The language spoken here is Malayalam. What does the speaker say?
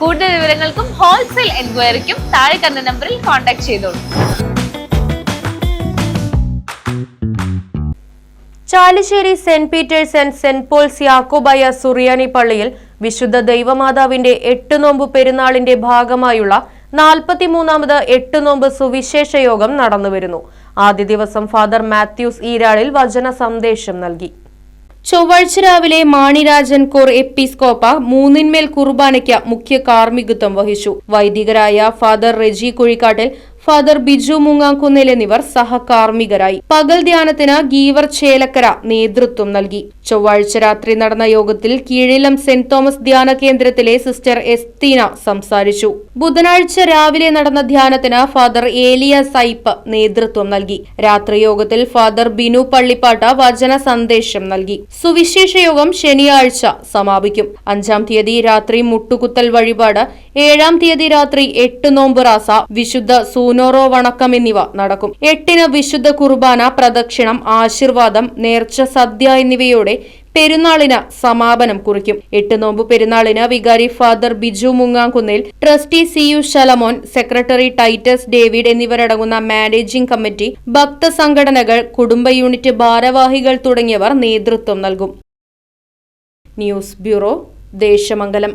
കൂടുതൽ വിവരങ്ങൾക്കും ഹോൾസെയിൽ എൻക്വയറിക്കും താഴെ കണ്ട നമ്പറിൽ കോൺടാക്ട് ചെയ്തോളൂ Chalissery saint Peter's and saint Paul's Yakobaya സുറിയാനി പള്ളിയിൽ വിശുദ്ധ ദൈവമാതാവിന്റെ എട്ട് നോമ്പ് പെരുന്നാളിന്റെ ഭാഗമായുള്ള നാൽപ്പത്തിമൂന്നാമത് എട്ട് നോമ്പ് സുവിശേഷ യോഗം നടന്നുവരുന്നു. ആദ്യ ദിവസം ഫാദർ മാത്യൂസ് ഈരാളിൽ വചന സന്ദേശം നൽകി. ചൊവ്വാഴ്ച രാവിലെ മാണിരാജൻ കോർ എപ്പിസ്കോപ്പ മൂന്നിന്മേൽ കുർബാനയ്ക്ക് മുഖ്യ കാർമ്മികത്വം വഹിച്ചു. വൈദികരായ ഫാദർ റെജി കുഴിക്കാട്ടിൽ ഫാദർ ബിജു മുങ്ങാക്കുന്നിൽ എന്നിവർ സഹകാർമ്മികരായി. പകൽ ധ്യാനത്തിന് ഗീവർ ചേലക്കര നേതൃത്വം നൽകി. ചൊവ്വാഴ്ച രാത്രി നടന്ന യോഗത്തിൽ കീഴിലം സെന്റ് തോമസ് ധ്യാന കേന്ദ്രത്തിലെ സിസ്റ്റർ എസ്തീന സംസാരിച്ചു. ബുധനാഴ്ച രാവിലെ നടന്ന ധ്യാനത്തിന് ഫാദർ ഏലിയ സൈപ്പ് നേതൃത്വം നൽകി. രാത്രി യോഗത്തിൽ ഫാദർ ബിനു പള്ളിപ്പാട്ട വചന സന്ദേശം നൽകി. സുവിശേഷ യോഗം ശനിയാഴ്ച സമാപിക്കും. അഞ്ചാം തീയതി രാത്രി മുട്ടുകുത്തൽ വഴിപാട് ഏഴാം തീയതി രാത്രി എട്ട് നോമ്പ് റാസ വിശുദ്ധ സൂനോറോ വണക്കം എന്നിവ നടക്കും. എട്ടിന് വിശുദ്ധ കുർബാന പ്രദക്ഷിണം ആശീർവാദം നേർച്ച സദ്യ എന്നിവയോടെ പെരുന്നാളിന് സമാപനം കുറിക്കും. എട്ട് നോമ്പ് പെരുന്നാളിന് വികാരി father Biju Mungankunnil trustee C U Shalamon secretary Titus David എന്നിവരടങ്ങുന്ന മാനേജിംഗ് കമ്മിറ്റി ഭക്ത സംഘടനകൾ കുടുംബ യൂണിറ്റ് ഭാരവാഹികൾ തുടങ്ങിയവർ നേതൃത്വം നൽകും. News bureau Desamangalam.